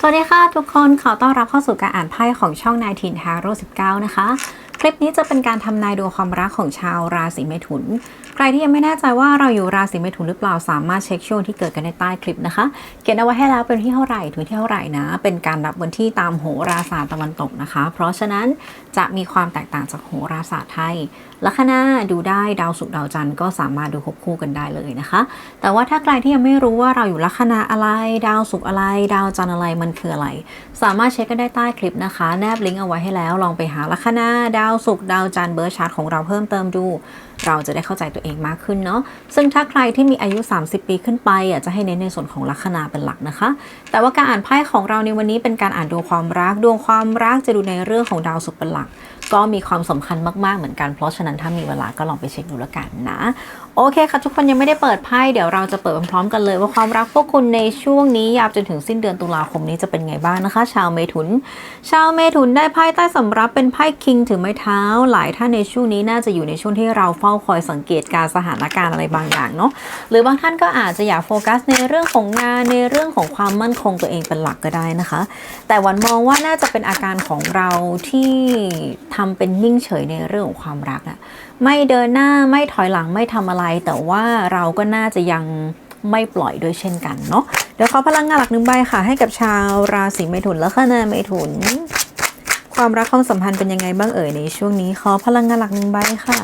สวัสดีค่ะทุกคนขอต้อนรับเข้าสู่การอ่านไพ่ของช่องนายทินทาโร่19 นะคะ คลิปนี้จะเป็นการทำนายดวงความรักของชาวราศีเมถุน ใครที่ยังไม่แน่ใจว่าเราอยู่ราศีเมถุนหรือเปล่าสามารถเช็คช่วงที่เกิดกันในใต้คลิปนะคะ เขียนเอาไว้ให้แล้วเป็นที่เท่าไหร่ถึงที่เท่าไหร่นะ เป็นการรับวันที่ตามโหราศาสตร์ตะวันตกนะคะ เพราะฉะนั้นจะมีความแตกต่างจากโหราศาสตร์ไทยลัคนาดูได้ดาวศุกร์ดาวจันทร์ก็สามารถดูควบคู่กันได้เลยนะคะ แต่ว่าถ้าใครที่ยังไม่รู้ว่าเราอยู่ลัคนาอะไร ดาวศุกร์อะไร ดาวจันทร์อะไรมันคืออะไร สามารถเช็คกันได้ใต้คลิปนะคะ แนบลิงก์เอาไว้ให้แล้วลองไปหาลัคนาดาวศุกร์ดาวจันทร์เบอร์ชาร์ตของเราเพิ่มเติมดู เราจะได้เข้าใจตัวเองมากขึ้นเนาะซึ่งถ้าใครที่มีอายุ 30 ปีขึ้นไปอะจะให้เน้นในส่วนของลัคนาเป็นหลักนะคะ แต่ว่าการอ่านไพ่ของเราในวันนี้เป็นการอ่านดวงความรักดวงความรักจะดูในเรื่องของดาวศุกร์เป็นหลัก ก็มีความสำคัญมากๆเหมือนกันเพราะฉะนั้นถ้ามีเวลาก็ลองไปเช็คดูแล้วกันนะ โอเคค่ะทุกคนยังไม่ได้เปิดไพ่เดี๋ยวเราจะเปิดพร้อมๆกันเลย ว่าความรักพวกคุณในช่วงนี้ยาวจนถึงสิ้นเดือนตุลาคมนี้จะเป็นไงบ้างนะคะ ชาวเมถุน ชาวเมถุนได้ไพ่ใต้สำรับเป็นไพ่คิงถือไม้เท้า หลายท่านในช่วงนี้น่าจะอยู่ในช่วงที่เราเฝ้าคอยสังเกตการสถานการณ์อะไรบางอย่างเนาะหรือบางท่านก็อาจจะอยากโฟกัสในเรื่องของงานในเรื่องของความมั่นคงตัวเองเป็นหลักก็ได้นะคะ แต่วันมองว่าน่าจะเป็นอาการของเราที่ทำเป็นนิ่งเฉยในเรื่องของความรักอะ ไม่เดินหน้าไม่ถอยหลังไม่ทำอะไร แต่ว่าเราก็น่าจะยังไม่ปล่อยด้วยเช่นกันเนาะเดี๋ยวขอพลังงานหลักหนึ่งใบค่ะ ให้กับชาวราศีเมถุนและคณะเมถุน ความรักความสัมพันธ์เป็นยังไงบ้างเอ่ยในช่วงนี้ขอพลังงานหลักหนึ่งใบค่ะ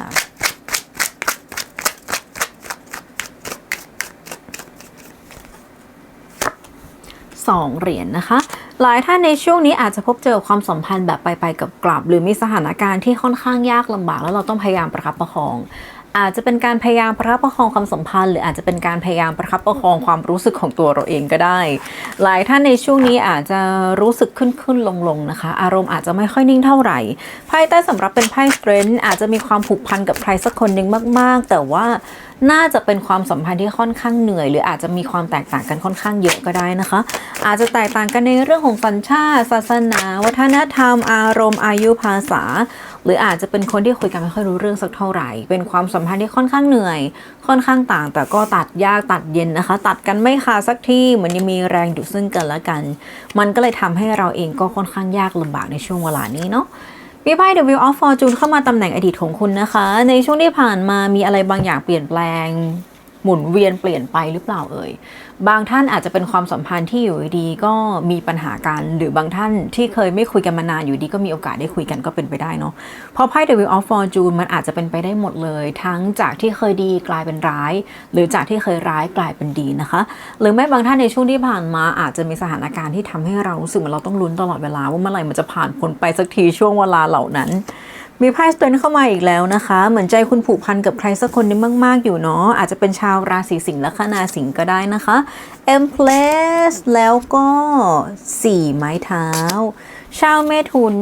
สองเหรียญนะคะ หลายท่านในช่วงนี้อาจจะพบเจอความสัมพันธ์แบบไปไปกับกลับ หรือมีสถานการณ์ที่ค่อนข้างยากลำบาก แล้วเราต้องพยายามประคับประคอง อาจจะเป็นการพยายามประคับประคองความสัมพันธ์ หรืออาจจะเป็นการพยายามประคับประคองความรู้สึกของตัวเราเองก็ได้ หลายท่านในช่วงนี้อาจจะรู้สึกขึ้นขึ้นลงลงๆนะคะ อารมณ์อาจจะไม่ค่อยนิ่งเท่าไหร่ไพ่ใต้สำรับเป็นไพ่สเตรนท์อาจจะมีความผูกพันกับใครสักคนหนึ่งมาก ๆ แต่ว่า น่าจะเป็นความสัมพันธ์ที่ค่อนข้างเหนื่อย หรืออาจจะมีความแตกต่างกันค่อนข้างเยอะก็ได้นะคะ อาจจะแตกต่างกันในเรื่องของสัญชาติศาสนา วัฒนธรรม อารมณ์อายุภาษา หรืออาจจะเป็นคนที่คุยกันไม่ค่อยรู้เรื่องสักเท่าไหร่ เป็นความสัมพันธ์ที่ค่อนข้างเหนื่อย ค่อนข้างต่าง แต่ก็ตัดยากตัดเย็นนะคะ ตัดกันไม่ขาดสักที่เหมือนยังมีแรงดูดซึ่งกันและกัน มันก็เลยทำให้เราเองก็ค่อนข้างยากลำบากในช่วงเวลานี้เนาะ มีไพ่ The Wheel of Fortune เข้ามาตำแหน่งอดีตของคุณนะคะ ในช่วงที่ผ่านมามีอะไรบางอย่างเปลี่ยนแปลง หมุนเวียนเปลี่ยนไปหรือเปล่าเอ่ย บางท่านอาจจะเป็นความสัมพันธ์ที่อยู่ดีก็มีปัญหากัน หรือบางท่านที่เคยไม่คุยกันมานานอยู่ดีก็มีโอกาสได้คุยกันก็เป็นไปได้เนาะเพราะไพ่ The Wheel of Fortune มันอาจจะเป็นไปได้หมดเลย ทั้งจากที่เคยดีกลายเป็นร้าย หรือจากที่เคยร้ายกลายเป็นดีนะคะ หรือแม้บางท่านในช่วงที่ผ่านมาอาจจะมีสถานการณ์ที่ทำให้เรารู้สึกเหมือนเราต้องลุ้นตลอดเวลาว่าเมื่อไหร่มันจะผ่านพ้นไปสักทีช่วงเวลาเหล่านั้น มีไพ่สเตนเข้ามาอีกแล้วนะคะ เหมือนใจคุณผูกพันกับใครสักคนนึงมาก ๆ อยู่เนาะอาจจะเป็นชาวราศีสิงห์และคนาสิงห์ก็ได้นะคะ e m p l e s แล้วก็สี่ไม้เท้า ชาวเมถุน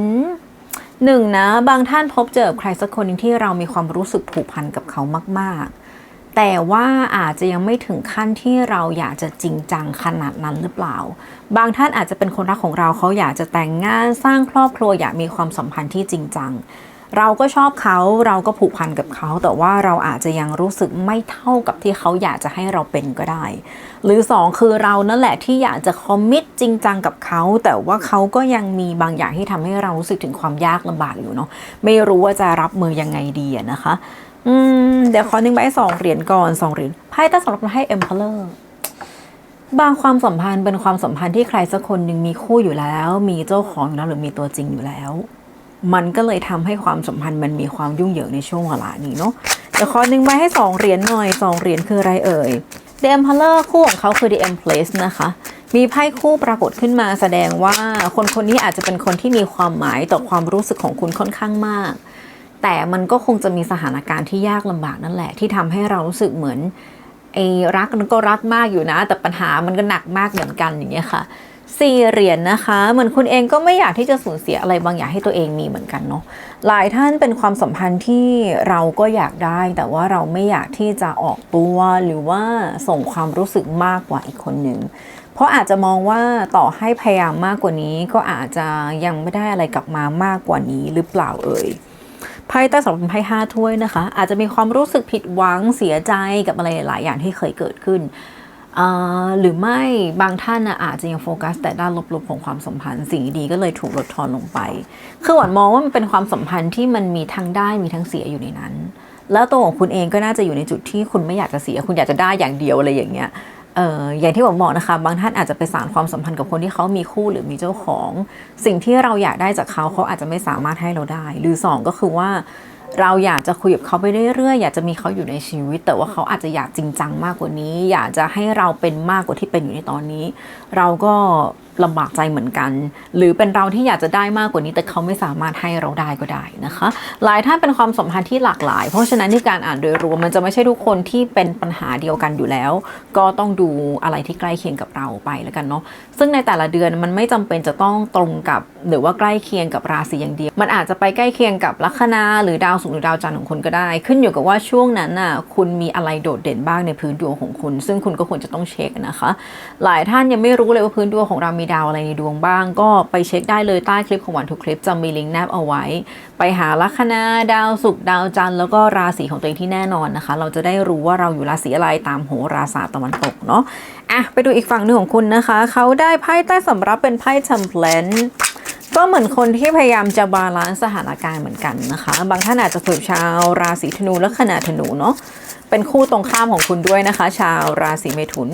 หนึ่งนะ บางท่านพบเจอใครสักคนนึงที่เรามีความรู้สึกผูกพันกับเขามาก ๆ แต่ว่าอาจจะยังไม่ถึงขั้นที่เราอยากจะจริงจังขนาดนั้นหรือเปล่า บางท่านอาจจะเป็นคนรักของเราเขาอยากจะแต่งงานสร้างครอบครัวอยากมีความสัมพันธ์ที่จริงจัง เราก็ชอบเขาเราก็ผูกพันกับเขา แต่ว่าเราอาจจะยังรู้สึกไม่เท่ากับที่เขาอยากจะให้เราเป็นก็ได้ หรือสองคือเรานั่นแหละที่อยากจะคอมมิตจริงจังกับเขา แต่ว่าเขาก็ยังมีบางอย่างที่ทำให้เรารู้สึกถึงความยากลำบากอยู่เนาะไม่รู้ว่าจะรับมือยังไงดีนะคะอืมเดี๋ยวขอหนึ่งใบสองเหรียญก่อนสองเหรียญไพ่ใต้สำรับให้ Emperor บางความสัมพันธ์เป็นความสัมพันธ์ที่ใครสักคนหนึ่งมีคู่อยู่แล้ว มีเจ้าของอยู่แล้วหรือมีตัวจริงอยู่แล้ว มันก็เลยทำให้ความสัมพันธ์มันมีความยุ่งเหยิงในช่วงเวลานี้เนาะเดี๋ยวขอหนึ่งใบให้สองเหรียญหน่อยสองเหรียญคืออะไรเอ่ย The Emperor คู่ของเขาคือ The Empress นะคะมีไพ่คู่ปรากฏขึ้นมาแสดงว่าคนคนนี้อาจจะเป็นคนที่มีความหมายต่อความรู้สึกของคุณค่อนข้างมาก แต่มันก็คงจะมีสถานการณ์ที่ยากลำบากนั่นแหละ ที่ทำให้เรารู้สึกเหมือนไอ้รักมันก็รักมากอยู่นะ แต่ปัญหามันก็หนักมากเหมือนกันอย่างเงี้ยค่ะ สี่เหรียญนะคะ เหมือนคุณเองก็ไม่อยากที่จะสูญเสียอะไรบางอย่างให้ตัวเองมีเหมือนกันเนาะหลายท่านเป็นความสัมพันธ์ที่เราก็อยากได้ แต่ว่าเราไม่อยากที่จะออกตัวหรือว่าส่งความรู้สึกมากกว่าอีกคนหนึ่งเพราะอาจจะมองว่าต่อให้พยายามมากกว่านี้ ก็อาจจะยังไม่ได้อะไรกลับมามากกว่านี้หรือเปล่าเอ่ยไพ่ใต้สำหรับไพ่ห้าถ้วยนะคะ อาจจะมีความรู้สึกผิดหวังเสียใจกับอะไรหลายอย่างที่เคยเกิดขึ้น หรือไม่บางท่านนะอาจจะยังโฟกัส แต่ด้านลบๆของความสัมพันธ์สิ่งดีก็เลยถูกลดทอนลงไป คือหวานมองว่ามันเป็นความสัมพันธ์ที่มันมีทั้งได้มีทั้งเสียอยู่ในนั้น แล้วตัวของคุณเองก็น่าจะอยู่ในจุดที่คุณไม่อยากจะเสีย คุณอยากจะได้อย่างเดียวอะไรอย่างเงี้ยเอออย่างที่ผมบอกนะคะ บางท่านอาจจะไปสานความสัมพันธ์กับคนที่เขามีคู่หรือมีเจ้าของ สิ่งที่เราอยากได้จากเขาเขาอาจจะไม่สามารถให้เราได้ หรือสองก็คือว่า เราอยากจะคุยกับเขาไปเรื่อยๆ อยากจะมีเขาอยู่ในชีวิต แต่ว่าเขาอาจจะอยากจริงจังมากกว่านี้ อยากจะให้เราเป็นมากกว่าที่เป็นอยู่ในตอนนี้ เราก็ลำบากใจเหมือนกัน หรือเป็นเราที่อยากจะได้มากกว่านี้แต่เขาไม่สามารถให้เราได้ก็ได้นะคะ หลายท่านเป็นความสัมพันธ์ที่หลากหลาย เพราะฉะนั้นที่การอ่านโดยรวมมันจะไม่ใช่ทุกคนที่เป็นปัญหาเดียวกันอยู่แล้ว ก็ต้องดูอะไรที่ใกล้เคียงกับเราไปแล้วกันเนาะซึ่งในแต่ละเดือนมันไม่จำเป็นจะต้องตรงกับ หรือว่าใกล้เคียงกับราศีอย่างเดียว มันอาจจะไปใกล้เคียงกับลัคนาหรือดาวศุกร์หรือดาวจันทร์ของคุณก็ได้ ขึ้นอยู่กับว่าช่วงนั้นน่ะคุณมีอะไรโดดเด่นบ้างในพื้นดวงของคุณ ซึ่งคุณก็ควรจะต้องเช็คนะคะ หลายท่านยังไม่รู้เลยว่าพื้นดวงของเรามีดาวอะไรในดวงบ้าง ก็ไปเช็คได้เลยใต้คลิปของวันทุกคลิปจะมีลิงก์แนบเอาไว้ ไปหาลัคนาดาวศุกร์ดาวจันทร์แล้วก็ราศีของตัวเองที่แน่นอนนะคะ เราจะได้รู้ว่าเราอยู่ราศีอะไรตามโหราศาสตร์ตะวันตกเนาะอะไปดูอีกฝั่งหนึ่งของคุณนะคะ เขาได้ไพ่ใต้สำรับเป็นไพ่เทมเพลนก็เหมือนคนที่พยายามจะบาลานซ์สถานการณ์เหมือนกันนะคะ บางท่านอาจจะคุยกับชาวราศีธนูและขนาธนูเนาะ เป็นคู่ตรงข้ามของคุณด้วยนะคะ ชาวราศีเมถุน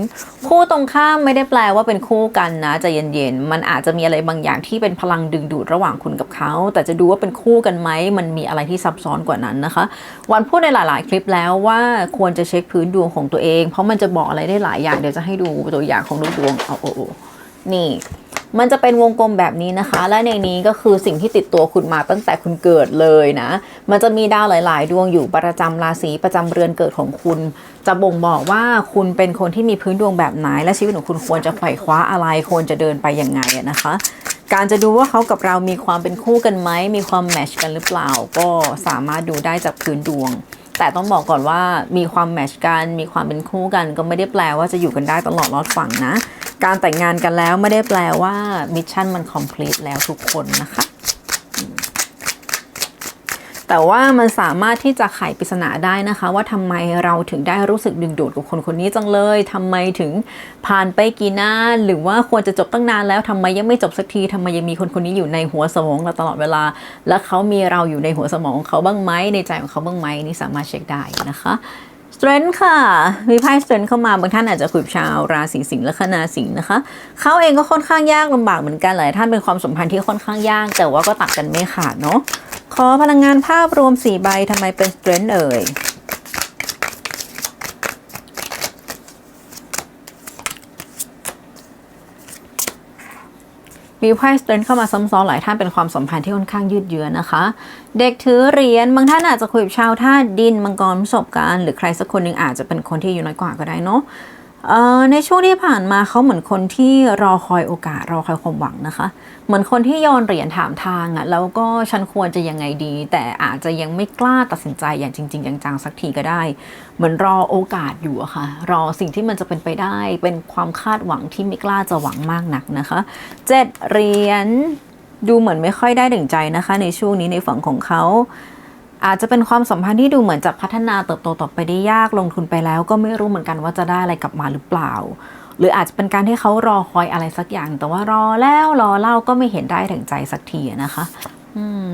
คู่ตรงข้ามไม่ได้แปลว่าเป็นคู่กันนะจะเย็นๆมันอาจจะมีอะไรบางอย่างที่เป็นพลังดึงดูดระหว่างคุณกับเขา แต่จะดูว่าเป็นคู่กันไหมมันมีอะไรที่ซับซ้อนกว่านั้นนะคะ วันพูดในหลาย ๆ คลิปแล้วว่าควรจะเช็คพื้นดวงของตัวเอง เพราะมันจะบอกอะไรได้หลายอย่างเดี๋ยวจะให้ดูตัวอย่างของดวงเอาโอ้โอ้นี่ มันจะเป็นวงกลมแบบนี้นะคะ และในนี้ก็คือสิ่งที่ติดตัวคุณมาตั้งแต่คุณเกิดเลยนะ มันจะมีดาวหลาย ๆ ดวงอยู่ประจำราศีประจำเรือนเกิดของคุณ จะบ่งบอกว่าคุณเป็นคนที่มีพื้นดวงแบบไหน และชีวิตของคุณควรจะไขว่คว้าอะไรควรจะเดินไปยังไงนะคะ การจะดูว่าเขากับเรามีความเป็นคู่กันไหมมีความแมชกันหรือเปล่า ก็สามารถดูได้จากพื้นดวงแต่ต้องบอกก่อนว่ามีความแมชกัน มีความเป็นคู่กัน ก็ไม่ได้แปลว่าจะอยู่กันได้ตลอดรอดฝั่งนะ การแต่งงานกันแล้วไม่ได้แปลว่ามิชชั่นมันคอมพลีทแล้วทุกคนนะคะ แต่ว่ามันสามารถที่จะไขปริศนาได้นะคะ ว่าทำไมเราถึงได้รู้สึกดึงดูดกับคนคนนี้จังเลยทำไมถึงผ่านไปกี่นานหรือว่าควรจะจบตั้งนานแล้วทำไมยังไม่จบสักทีทำไมยังมีคนคนนี้อยู่ในหัวสมองเราตลอดเวลา และเขามีเราอยู่ในหัวสมองของเขาบ้างไหมในใจของเขาบ้างไหมนี่สามารถเช็คได้นะคะ สเตรนท์ค่ะ มีไพ่สเตรนท์เข้ามาบางท่านอาจจะคุยชาวราศีสิงห์และคณาสิงห์นะคะ เขาเองก็ค่อนข้างยากลำบากเหมือนกันหลายท่านเป็นความสัมพันธ์ที่ค่อนข้างยาก แต่ว่าก็ตัดกันไม่ขาดเนาะขอพลังงานภาพรวม4ใบทำไมเป็นสเตรนท์เอ่ย มีไพ่สเตนเข้ามาซ้ำซ้อนหลายท่านเป็นความสัมพันธ์ที่ค่อนข้างยืดเยื้อนะคะ เด็กถือเหรียญบางท่านอาจจะคุยกับชาวธาตุดินมังกรประสบการณ์หรือใครสักคนหนึ่งอาจจะเป็นคนที่อายู่น้อยกว่าก็ได้เนาะ ในช่วงที่ผ่านมาเขาเหมือนคนที่รอคอยโอกาสรอคอยความหวังนะคะ เหมือนคนที่โยนเหรียญถามทางอะ่ะแล้วก็ฉันควรจะยังไงดี แต่อาจจะยังไม่กล้าตัดสินใจอย่างจริง ๆ จังๆสักทีก็ได้ เหมือนรอโอกาสอยู่อะค่ะ รอสิ่งที่มันจะเป็นไปได้ เป็นความคาดหวังที่ไม่กล้าจะหวังมากนักนะคะเจ็ดเหรียญดูเหมือนไม่ค่อยได้ดึงใจนะคะ ในช่วงนี้ในฝั่งของเขา อาจจะเป็นความสัมพันธ์ที่ดูเหมือนจะพัฒนาเติบโตต่อไปได้ยากลงทุนไปแล้วก็ไม่รู้เหมือนกันว่าจะได้อะไรกลับมาหรือเปล่า หรืออาจจะเป็นการที่เขารอคอยอะไรสักอย่าง แต่ว่ารอแล้วรอเล่าก็ไม่เห็นได้ถึงใจสักทีนะคะอืม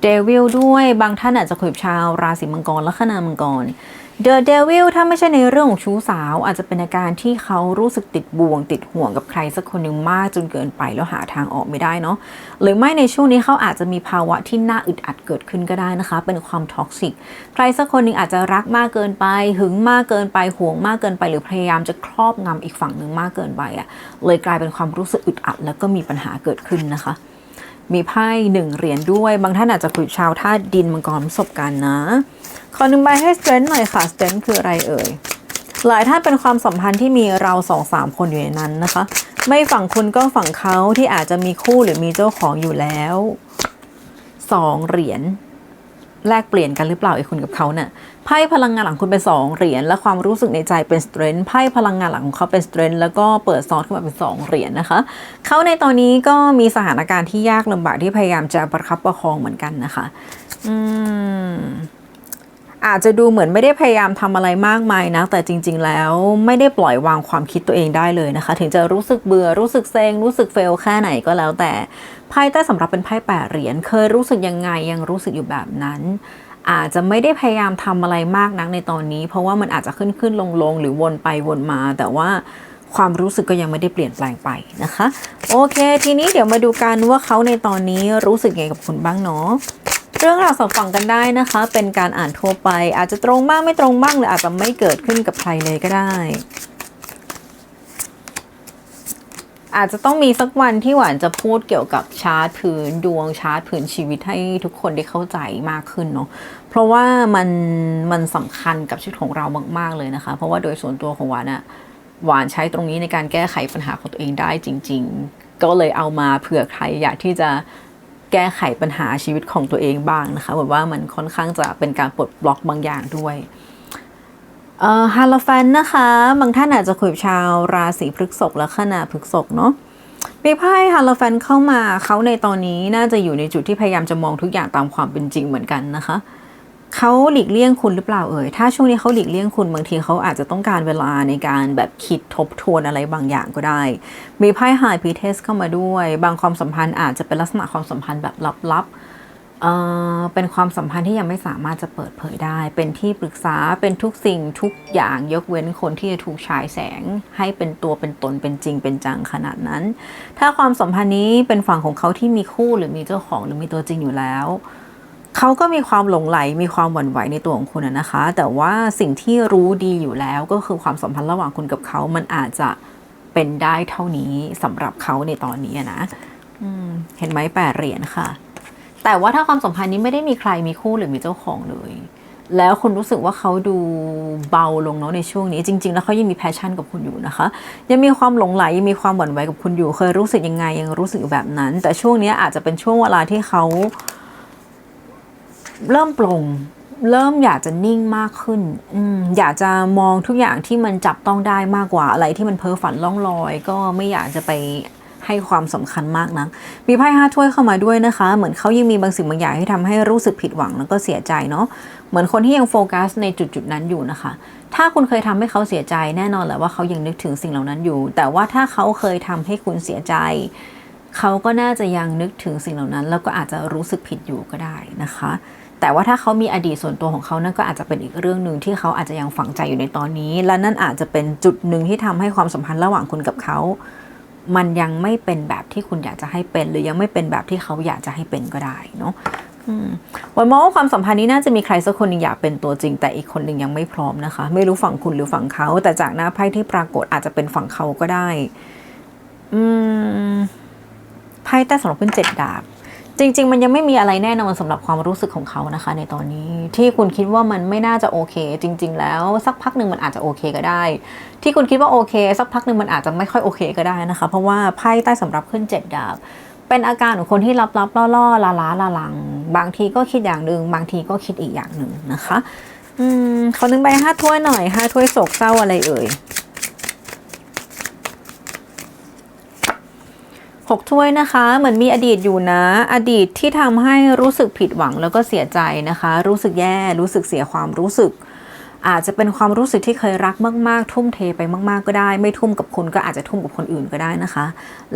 เดวิลด้วยบางท่านอาจจะคุยชาวราศีมังกรและคณามังกร เดอะเดวิลถ้าไม่ใช่ในเรื่องของชู้สาว อาจจะเป็นอาการที่เขารู้สึกติดบ่วง ติดห่วงกับใครสักคนหนึ่งมากจนเกินไปแล้วหาทางออกไม่ได้เนาะหรือไม่ในช่วงนี้เขาอาจจะมีภาวะที่น่าอึดอัดเกิดขึ้นก็ได้นะคะ เป็นความท็อกซิกใครสักคนหนึ่งอาจจะรักมากเกินไป หึงมากเกินไปห่วงมากเกินไป หรือพยายามจะครอบงำอีกฝั่งหนึ่งมากเกินไปอะเลยกลายเป็นความรู้สึกอึดอัด แล้วก็มีปัญหาเกิดขึ้นนะคะ มีไพ่หนึ่งเหรียญด้วย บางท่านอาจจะคุยชาวธาตุดินมังกรประสบการณ์นะ ขอหนึ่งใบให้สเตรนท์หน่อยค่ะสเตรนท์คืออะไรเอ่ย หลายท่านเป็นความสัมพันธ์ที่มีเราสองสามคนอยู่ในนั้นนะคะ ไม่ฝั่งคุณก็ฝั่งเขาที่อาจจะมีคู่หรือมีเจ้าของอยู่แล้วสองเหรียญ แลกเปลี่ยนกันหรือเปล่าไอ้คุณกับเขาเนี่ยไพ่พลังงานหลังคุณเป็นสองเหรียญและความรู้สึกในใจเป็นสเตรนท์ไพ่พลังงานหลังของเขาเป็นสเตรนท์แล้วก็เปิดซ้อนขึ้นมาเป็นสองเหรียญนะคะเขาในตอนนี้ก็มีสถานการณ์ที่ยากลำบากที่พยายามจะประคับประคองเหมือนกันนะคะ อืม อาจจะดูเหมือนไม่ได้พยายามทำอะไรมากมายนะแต่จริง ๆ แล้วไม่ได้ปล่อยวางความคิดตัวเองได้เลยนะคะ ถึงจะรู้สึกเบื่อรู้สึกเซ็งรู้สึกเฟลแค่ไหนก็แล้วแต่ไพ่ใต้สำหรับเป็นไพ่แปดเหรียญเคยรู้สึกยังไงยังรู้สึกอยู่แบบนั้น อาจจะไม่ได้พยายามทำอะไรมากนักในตอนนี้ เพราะว่ามันอาจจะขึ้นขึ้นลงลงหรือวนไปวนมา แต่ว่าความรู้สึกก็ยังไม่ได้เปลี่ยนแปลงไปนะคะ โอเค ทีนี้เดี๋ยวมาดูกันว่าเขาในตอนนี้รู้สึกยังไงกับคุณบ้างเนาะ เรื่องราวสองฝั่งกันได้นะคะ เป็นการอ่านทั่วไป อาจจะตรงบ้างไม่ตรงบ้างหรืออาจจะไม่เกิดขึ้นกับใครเลยก็ได้ อาจจะต้องมีสักวันที่หวานจะพูดเกี่ยวกับชาร์ตพื้นดวงชาร์ตพื้นชีวิตให้ทุกคนได้เข้าใจมากขึ้นเนาะเพราะว่ามันมันสำคัญกับชีวิตของเรามาก ๆเลยนะคะ เพราะว่าโดยส่วนตัวของหวานอะหวานใช้ตรงนี้ในการแก้ไขปัญหาของตัวเองได้จริง ๆ ก็เลยเอามาเผื่อใครอยากที่จะ แก้ไขปัญหาชีวิตของตัวเองบ้างนะคะแบบว่ามันค่อนข้างจะเป็นการปลดบล็อกบางอย่างด้วยเอ่อฮาโลแฟนนะคะ บางท่านอาจจะคุยกับชาวราศีพฤกษกและขณะพฤกษกเนาะมีไพ่ฮาโลแฟนเข้ามาเขาในตอนนี้น่าจะอยู่ในจุดที่พยายามจะมองทุกอย่างตามความเป็นจริงเหมือนกันนะคะ เขาหลีกเลี่ยงคุณหรือเปล่าเอ่ย ถ้าช่วงนี้เขาหลีกเลี่ยงคุณบางทีเขาอาจจะต้องการเวลาในการแบบคิดทบทวนอะไรบางอย่างก็ได้ มีไพ่ไฮพีเทสเข้ามาด้วย บางความสัมพันธ์อาจจะเป็นลักษณะความสัมพันธ์แบบลับๆเอ่อเป็นความสัมพันธ์ที่ยังไม่สามารถจะเปิดเผยได้ เป็นที่ปรึกษา เป็นทุกสิ่งทุกอย่างยกเว้นคนที่จะถูกฉายแสง ให้เป็นตัวเป็นตนเป็นจริงเป็นจังขนาดนั้น ถ้าความสัมพันธ์นี้เป็นฝั่งของเขาที่มีคู่หรือมีเจ้าของหรือมีตัวจริงอยู่แล้ว เขาก็มีความหลงไหลมีความหวั่นไหวในตัวของคุณนะคะ แต่ว่าสิ่งที่รู้ดีอยู่แล้วก็คือความสัมพันธ์ระหว่างคุณกับเขา มันอาจจะเป็นได้เท่านี้สำหรับเขาในตอนนี้นะเห็นไหมแปดเหรียญค่ะ แต่ว่าถ้าความสัมพันธ์นี้ไม่ได้มีใครมีคู่หรือมีเจ้าของเลย แล้วคุณรู้สึกว่าเขาดูเบาลงเนาะในช่วงนี้ จริง ๆ แล้วเขายังมีแพชชั่นกับคุณอยู่นะคะ ยังมีความหลงไหลยังมีความหวั่นไหวกับคุณอยู่ เคยรู้สึกยังไงยังรู้สึกแบบนั้น แต่ช่วงนี้อาจจะเป็นช่วงเวลาที่เขา เริ่มปลง เริ่มอยากจะนิ่งมากขึ้นออยากจะมองทุกอย่างที่มันจับต้องได้มากกว่าอะไรที่มันเพ้อฝันล่องลอย ก็ไม่อยากจะไปให้ความสำคัญมากนะมีไพ่ห้าถ้วยเข้ามาด้วยนะคะ เหมือนเขายังมีบางสิ่งบางอย่างที่ทำให้รู้สึกผิดหวังแล้วก็เสียใจเนาะ เหมือนคนที่ยังโฟกัสในจุดจุดนั้นอยู่นะคะ ถ้าคุณเคยทำให้เขาเสียใจแน่นอนแหละว่าเขายังนึกถึงสิ่งเหล่านั้นอยู่ แต่ว่าถ้าเขาเคยทำให้คุณเสียใจ เขาก็น่าจะยังนึกถึงสิ่งเหล่านั้น แล้วก็อาจจะรู้สึกผิดอยู่ก็ได้นะคะ แต่ว่าถ้าเขามีอดีตส่วนตัวของเขานั่นก็อาจจะเป็นอีกเรื่องหนึ่งที่เขาอาจจะยังฝังใจอยู่ในตอนนี้ และนั่นอาจจะเป็นจุดหนึ่งที่ทำให้ความสัมพันธ์ระหว่างคุณกับเขา มันยังไม่เป็นแบบที่คุณอยากจะให้เป็น หรือยังไม่เป็นแบบที่เขาอยากจะให้เป็นก็ได้เนาะวันมองว่าความสัมพันธ์นี้น่าจะมีใครสักคนนึงอยากเป็นตัวจริง แต่อีกคนหนึ่งยังไม่พร้อมนะคะ ไม่รู้ฝั่งคุณหรือฝั่งเขา แต่จากหน้าไพ่ที่ปรากฏอาจจะเป็นฝั่งเขาก็ได้ อืมไพ่ใต้สำหรับเป็นเจ็ดดาบ จริง ๆ มันยังไม่มีอะไรแน่นอนสำหรับความรู้สึกของเขานะคะ ในตอนนี้ที่คุณคิดว่ามันไม่น่าจะโอเค จริง ๆ แล้วสักพักหนึ่งมันอาจจะโอเคก็ได้ ที่คุณคิดว่าโอเค สักพักหนึ่งมันอาจจะไม่ค่อยโอเคก็ได้นะคะ เพราะว่าไพ่ใต้สำหรับขึ้นเจ็ดดาบเป็นอาการของคนที่ลับๆล่อๆลาลาลาลัง บางทีก็คิดอย่างหนึ่งบางทีก็คิดอีกอย่างหนึ่งนะคะ อืมขอหนึ่งใบห้าถ้วยหน่อยห้าถ้วยโศกเศร้าอะไรเอ่ย หกถ้วยนะคะ เหมือนมีอดีตอยู่นะ อดีตที่ทำให้รู้สึกผิดหวังแล้วก็เสียใจนะคะ รู้สึกแย่ รู้สึกเสียความรู้สึก อาจจะเป็นความรู้สึกที่เคยรักมาก ๆ ทุ่มเทไปมาก ๆ ก็ได้ ไม่ทุ่มกับคุณก็อาจจะทุ่มกับคนอื่นก็ได้นะคะ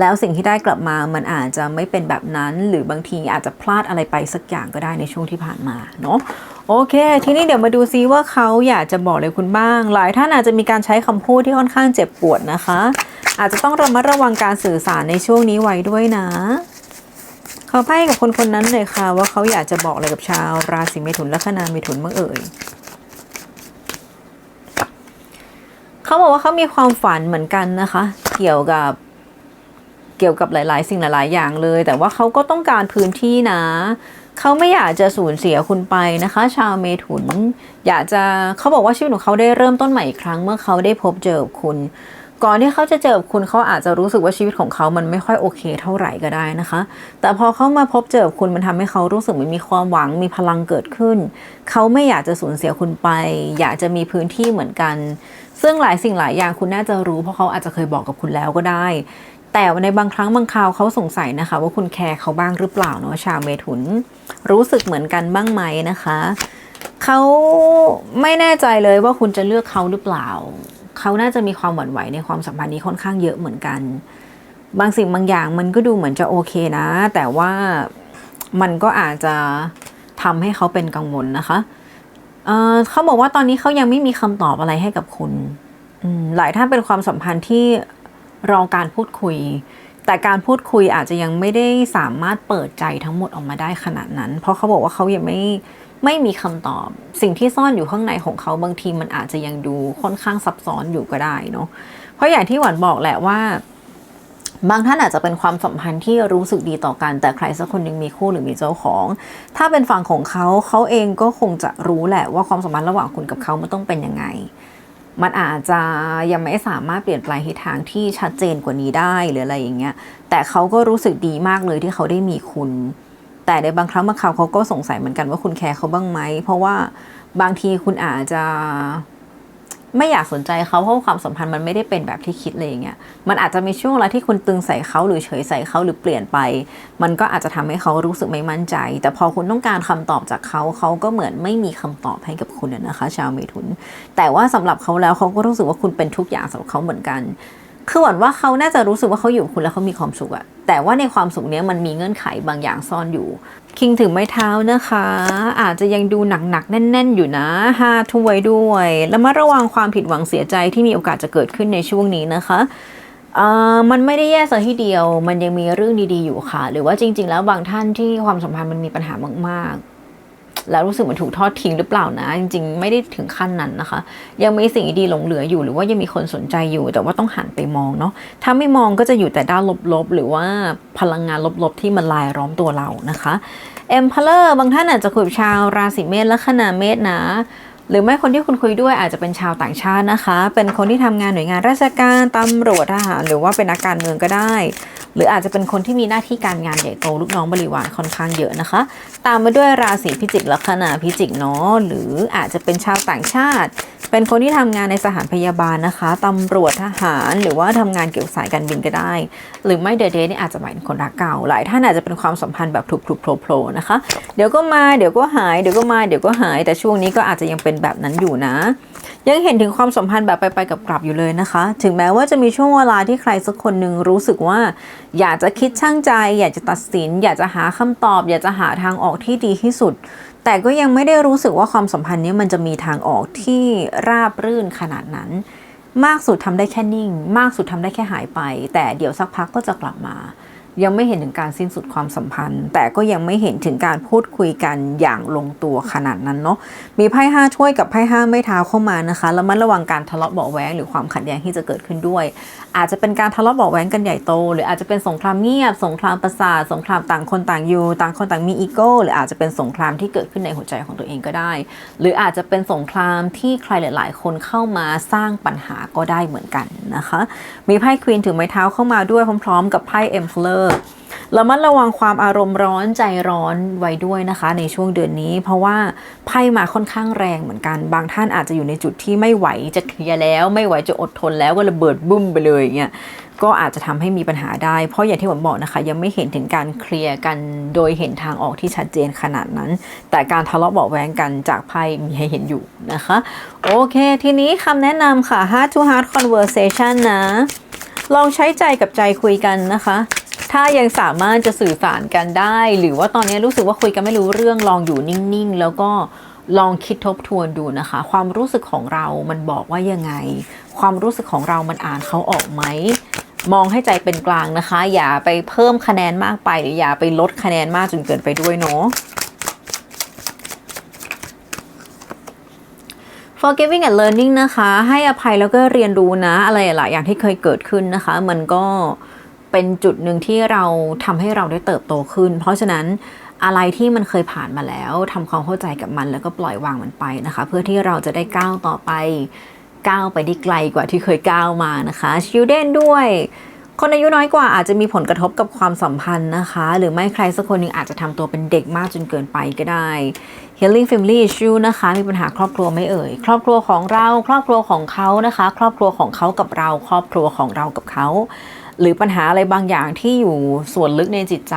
แล้วสิ่งที่ได้กลับมามันอาจจะไม่เป็นแบบนั้น หรือบางทีอาจจะพลาดอะไรไปสักอย่างก็ได้ในช่วงที่ผ่านมาเนาะโอเค ทีนี้เดี๋ยวมาดูซิว่าเขาอยากจะบอกอะไรคุณบ้าง หลายท่านอาจจะมีการใช้คำพูดที่ค่อนข้างเจ็บปวดนะคะ อาจจะต้องระมัดระวังการสื่อสารในช่วงนี้ไว้ด้วยนะขอไพ่กับคนคนนั้นเลยค่ะ ว่าเขาอยากจะบอกอะไรกับชาว ราศีเมถุนและคณาเมถุนบ้างเอ่ยเขาบอกว่าเขามีความฝันเหมือนกันนะคะ เกี่ยวกับเกี่ยวกับหลาย ๆ สิ่งหลาย ๆ อย่างเลย แต่ว่าเขาก็ต้องการพื้นที่นะเขาไม่อยากจะสูญเสียคุณไปนะคะ ชาวเมถุน อยากจะเขาบอกว่าชีวิตของเขาได้เริ่มต้นใหม่อีกครั้ง เมื่อเขาได้พบเจอคุณ ก่อนที่เขาจะเจอกับคุณเขาอาจจะรู้สึกว่าชีวิตของเขามันไม่ค่อยโอเคเท่าไหร่ก็ได้นะคะ แต่พอเขามาพบเจอกับคุณมันทำให้เขารู้สึกเหมือนมีความหวังมีพลังเกิดขึ้น เขาไม่อยากจะสูญเสียคุณไป อยากจะมีพื้นที่เหมือนกัน ซึ่งหลายสิ่งหลายอย่างคุณน่าจะรู้ เพราะเขาอาจจะเคยบอกกับคุณแล้วก็ได้ แต่ในบางครั้งบางคราวเขาสงสัยนะคะ ว่าคุณแคร์เขาบ้างหรือเปล่าเนาะชาวเมถุน รู้สึกเหมือนกันบ้างไหมนะคะเขาไม่แน่ใจเลยว่าคุณจะเลือกเขาหรือเปล่า เขาน่าจะมีความหวั่นไหวในความสัมพันธ์นี้ค่อนข้างเยอะเหมือนกัน บางสิ่งบางอย่างมันก็ดูเหมือนจะโอเคนะ แต่ว่ามันก็อาจจะทำให้เขาเป็นกังวลนะคะเเขาบอกว่าตอนนี้เขายังไม่มีคำตอบอะไรให้กับคุณหลายท่านเป็นความสัมพันธ์ที่รอการพูดคุย แต่การพูดคุยอาจจะยังไม่ได้สามารถเปิดใจทั้งหมดออกมาได้ขนาดนั้น เพราะเขาบอกว่าเขายังไม่ไม่มีคำตอบ สิ่งที่ซ่อนอยู่ข้างในของเขาบางทีมันอาจจะยังดูค่อนข้างซับซ้อนอยู่ก็ได้เนาะเพราะอย่างที่หวานบอกแหละว่า บางท่านอาจจะเป็นความสัมพันธ์ที่รู้สึกดีต่อกัน แต่ใครสักคนหนึ่งมีคู่หรือมีเจ้าของ ถ้าเป็นฝั่งของเขาเขาเองก็คงจะรู้แหละว่าความสัมพันธ์ระหว่างคุณกับเขามันต้องเป็นยังไง มันอาจจะยังไม่สามารถเปลี่ยนแปลงทิศทางที่ชัดเจนกว่านี้ได้หรืออะไรอย่างเงี้ย แต่เขาก็รู้สึกดีมากเลยที่เขาได้มีคุณ แต่ในบางครั้งบางคราวเขาก็สงสัยเหมือนกันว่าคุณแคร์เขาบ้างไหม เพราะว่าบางทีคุณอาจจะ ไม่อยากสนใจเขาเพราะความสัมพันธ์มันไม่ได้เป็นแบบที่คิดเลยอย่างเงี้ยมันอาจจะมีช่วงเวลาที่คุณตึงใส่เขาหรือเฉยใส่เขาหรือเปลี่ยนไป มันก็อาจจะทำให้เขารู้สึกไม่มั่นใจ แต่พอคุณต้องการคำตอบจากเขาเขาก็เหมือนไม่มีคำตอบให้กับคุณนะคะ ชาวเมถุน แต่ว่าสำหรับเขาแล้วเขาก็รู้สึกว่าคุณเป็นทุกอย่างสำหรับเขาเหมือนกัน คือหวังว่าเขาน่าจะรู้สึกว่าเขาอยู่คุณแล้วเขามีความสุขอะแต่ว่าในความสุขเนี้ยมันมีเงื่อนไขบางอย่างซ่อนอยู่ คิงถึงไม้เท้านะคะ อาจจะยังดูหนักๆแน่น ๆ อยู่นะห้าถ้วยด้วยแล้วมาระวังความผิดหวังเสียใจที่มีโอกาสจะเกิดขึ้นในช่วงนี้นะคะอ่อมันไม่ได้แย่ซะทีเดียว มันยังมีเรื่องดีๆอยู่ค่ะ หรือว่าจริง ๆ แล้วบางท่านที่ความสัมพันธ์มันมีปัญหามากๆ แล้วรู้สึกเหมือนถูกทอดทิ้งหรือเปล่านะ จริง ๆ ไม่ได้ถึงขั้นนั้นนะคะ ยังมีสิ่งดีหลงเหลืออยู่หรือว่ายังมีคนสนใจอยู่ แต่ว่าต้องหันไปมองเนาะถ้าไม่มองก็จะอยู่แต่ด้านลบๆ หรือว่าพลังงานลบๆ ที่มันลายล้อมตัวเรานะคะเอ็มพลเลอร์บางท่านอาจจะคุยกับชาวราศีเมษและขนาเมษนะหรือไม่คนที่คุณคุยด้วยอาจจะเป็นชาวต่างชาตินะคะ เป็นคนที่ทำงานหน่วยงานราชการตำรวจทหารหรือว่าเป็นนักการเมืองก็ได้ หรืออาจจะเป็นคนที่มีหน้าที่การงานใหญ่โตลูกน้องบริวารค่อนข้างเยอะนะคะ ตามมาด้วยราศีพิจิกลัคนาพิจิกเนาะหรืออาจจะเป็นชาวต่างชาติ เป็นคนที่ทำงานในสถานพยาบาลนะคะตำรวจทหารหรือว่าทำงานเกี่ยวกับสายการบินก็ได้ หรือไม่เดเดนี่อาจจะหมายถึงคนรักเก่า หลายท่านอาจจะเป็นความสัมพันธ์แบบถูกๆโผล่ๆนะคะ เดี๋ยวก็มาเดี๋ยวก็หายเดี๋ยวก็มาเดี๋ยวก็หาย แต่ช่วงนี้ก็อาจจะยังเป็นแบบนั้นอยู่นะ ยังเห็นถึงความสัมพันธ์แบบไปๆกับกลับอยู่เลยนะคะ ถึงแม้ว่าจะมีช่วงเวลาที่ใครสักคนหนึ่งรู้สึกว่า อยากจะคิดช่างใจ อยากจะตัดสิน อยากจะหาคำตอบ อยากจะหาทางออกที่ดีที่สุด แต่ก็ยังไม่ได้รู้สึกว่าความสัมพันธ์นี้มันจะมีทางออกที่ราบรื่นขนาดนั้น มากสุดทำได้แค่นิ่ง มากสุดทำได้แค่หายไป แต่เดี๋ยวสักพักก็จะกลับมา ยังไม่เห็นถึงการสิ้นสุดความสัมพันธ์ แต่ก็ยังไม่เห็นถึงการพูดคุยกันอย่างลงตัวขนาดนั้นเนาะมีไพ่ห้าถ้วยกับไพ่ห้าไม่เท้าเข้ามานะคะแล้วมันระวังการทะเลาะเบาะแว้งหรือความขัดแย้งที่จะเกิดขึ้นด้วย อาจจะเป็นการทะเลาะเบาะแว้งกันใหญ่โต หรืออาจจะเป็นสงครามเงียบ สงครามประสาทสงครามต่างคนต่างอยู่ ต่างคนต่างมีอีโก้หรืออาจจะเป็นสงครามที่เกิดขึ้นในหัวใจของตัวเองก็ได้ หรืออาจจะเป็นสงครามที่ใครหลาย ๆ คนเข้ามาสร้างปัญหาก็ได้เหมือนกันนะคะ มีไพ่ควีนถือไม้เท้าเข้ามาด้วยพร้อม ๆ กับไพ่เอ็มเพลอร์ระมัดระวังความอารมณ์ร้อนใจร้อนไว้ด้วยนะคะ ในช่วงเดือนนี้ เพราะว่าไพ่มาค่อนข้างแรงเหมือนกัน บางท่านอาจจะอยู่ในจุดที่ไม่ไหวจะเคลียร์แล้ว ไม่ไหวจะอดทนแล้วก็ระเบิดบุ้มไปเลยอย่างเงี้ยก็อาจจะทำให้มีปัญหาได้ เพราะอย่างที่ผมบอกนะคะ ยังไม่เห็นถึงการเคลียร์กันโดยเห็นทางออกที่ชัดเจนขนาดนั้น แต่การทะเลาะเบาแวงกันจากไพ่มีให้เห็นอยู่นะคะ โอเค ทีนี้คำแนะนำค่ะ heart to heart conversation นะ ลองใช้ใจกับใจคุยกันนะคะ ถ้ายังสามารถจะสื่อสารกันได้ หรือว่าตอนนี้รู้สึกว่าคุยกันไม่รู้เรื่องลองอยู่นิ่งๆ แล้วก็ลองคิดทบทวนดูนะคะ ความรู้สึกของเรามันบอกว่ายังไง ความรู้สึกของเรามันอ่านเขาออกไหมมองให้ใจเป็นกลางนะคะ อย่าไปเพิ่มคะแนนมากไป หรืออย่าไปลดคะแนนมากจนเกินไปด้วยเนาะ forgiving and learning นะคะ ให้อภัยแล้วก็เรียนรู้นะ อะไรหลายอย่างที่เคยเกิดขึ้นนะคะ มันก็ เป็นจุดหนึ่งที่เราทำให้เราได้เติบโตขึ้น เพราะฉะนั้นอะไรที่มันเคยผ่านมาแล้วทำความเข้าใจกับมันแล้วก็ปล่อยวางมันไปนะคะ เพื่อที่เราจะได้ก้าวต่อไปก้าวไปได้ไกลกว่าที่เคยก้าวมานะคะ children ด้วย คนอายุน้อยกว่าอาจจะมีผลกระทบกับความสัมพันธ์นะคะ หรือไม่ใครสักคนหนึ่งอาจจะทำตัวเป็นเด็กมากจนเกินไปก็ได้ Healing Family Issue นะคะ มีปัญหาครอบครัวไม่เอ่ย ครอบครัวของเรา ครอบครัวของเขานะคะ ครอบครัวของเขากับเรา ครอบครัวของเรากับเขา หรือปัญหาอะไรบางอย่างที่อยู่ส่วนลึกในจิตใจ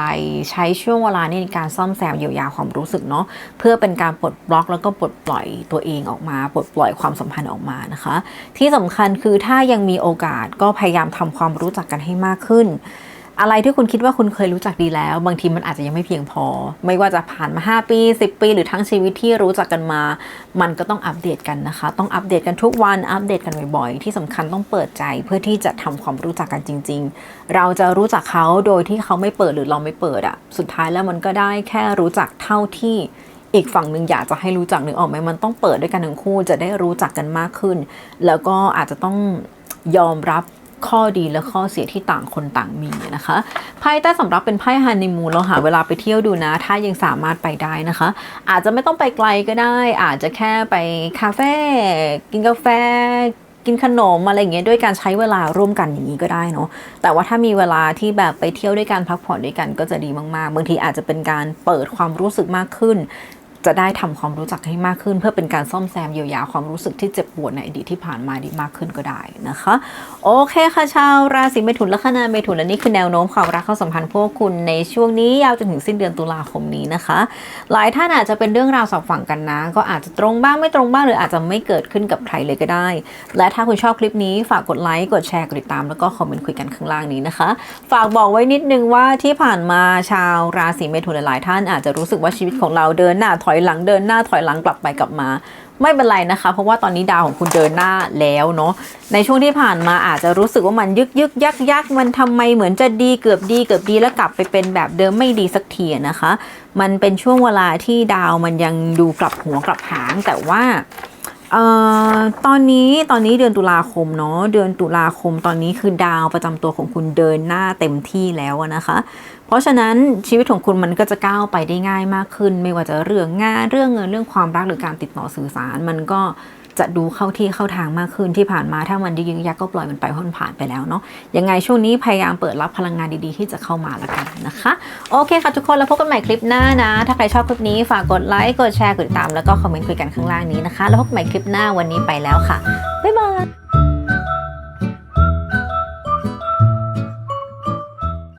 ใช้ช่วงเวลานี้ในการซ่อมแซมเยียวยาความรู้สึกเนาะเพื่อเป็นการปลดบล็อกแล้วก็ปลดปล่อยตัวเองออกมา ปลดปล่อยความสัมพันธ์ออกมานะคะ ที่สำคัญคือถ้ายังมีโอกาสก็พยายามทำความรู้จักกันให้มากขึ้น อะไรที่คุณคิดว่าคุณเคยรู้จักดีแล้ว บางทีมันอาจจะยังไม่เพียงพอ ไม่ว่าจะผ่านมา 5 ปี 10 ปี หรือทั้งชีวิตที่รู้จักกันมา มันก็ต้องอัปเดตกันนะคะ ต้องอัปเดตกันทุกวันอัปเดตกันบ่อยๆ ที่สำคัญต้องเปิดใจเพื่อที่จะทำความรู้จักกันจริง ๆ เราจะรู้จักเขาโดยที่เขาไม่เปิดหรือเราไม่เปิดอะสุดท้ายแล้วมันก็ได้แค่รู้จักเท่าที่อีกฝั่งหนึ่งอยากจะให้รู้จักนึกออกไหมมันต้องเปิดด้วยกันทั้งคู่จะได้รู้จักกันมากขึ้น แล้วก็อาจจะต้องยอมรับ ข้อดีและข้อเสียที่ต่างคนต่างมีนะคะไพ่ใต้สำรับเป็นไพ่ฮันนีมูนเราหาเวลาไปเที่ยวดูนะ ถ้ายังสามารถไปได้นะคะ อาจจะไม่ต้องไปไกลก็ได้ อาจจะแค่ไปคาเฟ่กินกาแฟกินขนมอะไรอย่างเงี้ยด้วยการใช้เวลาร่วมกันอย่างนี้ก็ได้เนาะแต่ว่าถ้ามีเวลาที่แบบไปเที่ยวด้วยกันพักผ่อนด้วยกันก็จะดีมากๆ บางทีอาจจะเป็นการเปิดความรู้สึกมากขึ้น จะได้ทำความรู้จักให้มากขึ้น เพื่อเป็นการซ่อมแซมเยียวยาความรู้สึกที่เจ็บปวดในอดีตที่ผ่านมาดีมากขึ้นก็ได้นะคะ โอเคค่ะชาวราศีเมถุนแลัคนาเมถุนและนี่คือแนวโน้มความรักความสัมพันธ์พวกคุณในช่วงนี้ยาวจนถึงสิ้นเดือนตุลาคมนี้นะคะ หลายท่านอาจจะเป็นเรื่องราวสอบฝั่งกันนะ ก็อาจจะตรงบ้างไม่ตรงบ้างหรืออาจจะไม่เกิดขึ้นกับใครเลยก็ได้ และถ้าคุณชอบคลิปนี้ฝากกดไลค์กดแชร์กดติดตามแล้วก็คอมเมนต์คุยกันข้างล่างนี้นะคะ ฝากบอกไว้นิดนึงว่าที่ผ่านมาชาวราศีเมถุนหลายท่านอาจจะรู้สึกว่าชีวิตของเราเดินหน้าถอยหลังเดินหน้าถอยหลังกลับไปกลับมา ไม่เป็นไรนะคะ เพราะว่าตอนนี้ดาวของคุณเดินหน้าแล้วเนาะในช่วงที่ผ่านมาอาจจะรู้สึกว่ามันยึกยึกยักยักมันทำไมเหมือนจะดีเกือบดีเกือบดีแล้วกลับไปเป็นแบบเดิมไม่ดีสักทีนะคะ มันเป็นช่วงเวลาที่ดาวมันยังดูกลับหัวกลับหางแต่ว่า เอ่อตอนนี้ตอนนี้เดือนตุลาคมเนาะเดือนตุลาคมตอนนี้คือดาวประจำตัวของคุณเดินหน้าเต็มที่แล้วนะคะ เพราะฉะนั้นชีวิตของคุณมันก็จะก้าวไปได้ง่ายมากขึ้น ไม่ว่าจะเรื่องงานเรื่องเงินเรื่องความรักหรือการติดต่อสื่อสารมันก็ จะดูเข้าที่เข้าทางมากขึ้นที่ผ่านมาถ้ามันยึกยักก็ปล่อยมันไปพ้นผ่านไปแล้วเนาะยังไงช่วงนี้พยายามเปิดรับพลังงานดีๆ ที่จะเข้ามาละกันนะคะ โอเคค่ะทุกคนแล้วพบกันใหม่คลิปหน้านะ ถ้าใครชอบคลิปนี้ฝากกดไลค์กดแชร์กดติดตามแล้วก็คอมเมนต์คุยกันข้างล่างนี้นะคะ แล้วพบกันใหม่คลิปหน้าวันนี้ไปแล้วค่ะบ๊ายบาย